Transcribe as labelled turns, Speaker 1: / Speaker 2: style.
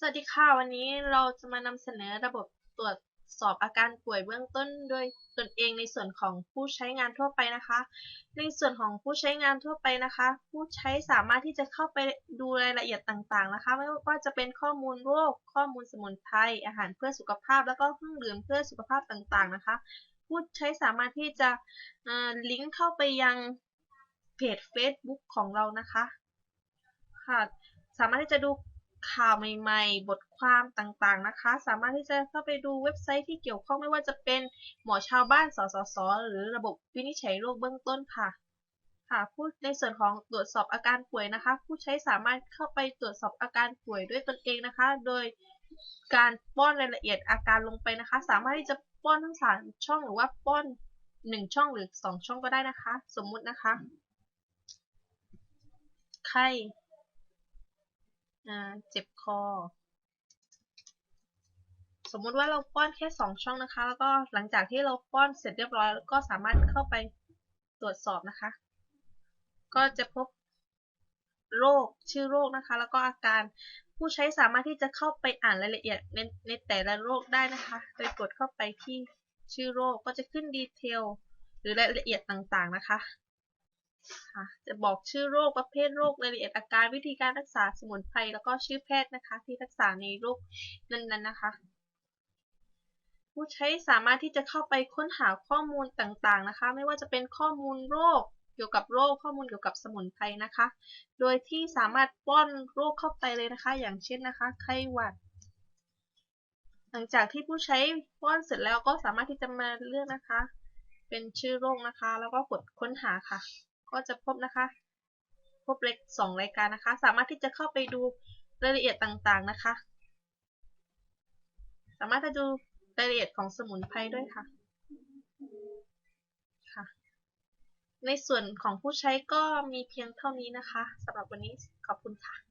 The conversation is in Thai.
Speaker 1: สวัสดีค่ะ วันนี้เราจะมานำเสนอระบบตรวจสอบอาการป่วยเบื้องต้นโดยตนเองในส่วนของผู้ใช้งานทั่วไปนะคะ ในส่วนของผู้ใช้งานทั่วไปนะคะ ผู้ใช้สามารถที่จะเข้าไปดูรายละเอียดต่างๆนะคะ ไม่ว่าจะเป็นข้อมูลโรค ข้อมูลสมุนไพรอาหารเพื่อสุขภาพ แล้วก็เครื่องดื่มเพื่อสุขภาพต่างๆนะคะ ผู้ใช้สามารถที่จะลิงก์เข้าไปยังเพจ Facebook ของเรานะคะค่ะสามารถที่จะดู ข่าวใหม่ ๆ บทความต่างๆนะคะ สามารถที่จะเข้าไปดูเว็บไซต์ที่เกี่ยวข้องไม่ว่าจะเป็นหมอชาวบ้านสสส หรือระบบวินิจฉัยโรคเบื้องต้นค่ะ ค่ะผู้ในส่วนของตรวจสอบอาการป่วยนะคะ ผู้ใช้สามารถเข้าไปตรวจสอบอาการป่วยด้วยตนเองนะคะ โดยการป้อนรายละเอียดอาการลงไปนะคะ สามารถที่จะป้อนทั้งสามช่องหรือว่าป้อนหนึ่งช่องหรือสองช่องก็ได้นะคะ สมมุตินะคะ ไข้ เจ็บคอ สมมุติว่าเราป้อนแค่สองช่องนะคะ แล้วก็หลังจากที่เราป้อนเสร็จเรียบร้อยก็สามารถเข้าไปตรวจสอบนะคะ ก็จะพบโรคชื่อโรคนะคะ แล้วก็อาการผู้ใช้สามารถที่จะเข้าไปอ่านรายละเอียดในในแต่ละโรคได้นะคะ โดยกดเข้าไปที่ชื่อโรคก็จะขึ้นดีเทลหรือรายละเอียดต่างๆนะคะ จะบอกชื่อโรคประเภทโรครายละเอียดอาการวิธีการรักษาสมุนไพรแล้วก็ชื่อแพทย์นะคะ ที่รักษาในโรคนั้นๆนะคะ ผู้ใช้สามารถที่จะเข้าไปค้นหาข้อมูลต่างๆนะคะ ไม่ว่าจะเป็นข้อมูลโรคเกี่ยวกับโรคข้อมูลเกี่ยวกับสมุนไพรนะคะ โดยที่สามารถป้อนโรคเข้าไปเลยนะคะ อย่างเช่นนะคะไข้หวัด หลังจากที่ผู้ใช้ป้อนเสร็จแล้วก็สามารถที่จะมาเลือกนะคะ เป็นชื่อโรคนะคะ แล้วก็กดค้นหาค่ะ ก็จะพบนะคะ พบเลขสองรายการนะคะ สามารถที่จะเข้าไปดูรายละเอียดต่างๆนะคะ สามารถจะดูรายละเอียดของสมุนไพรด้วยค่ะค่ะ ในส่วนของผู้ใช้ก็มีเพียงเท่านี้นะคะสำหรับวันนี้ขอบคุณค่ะ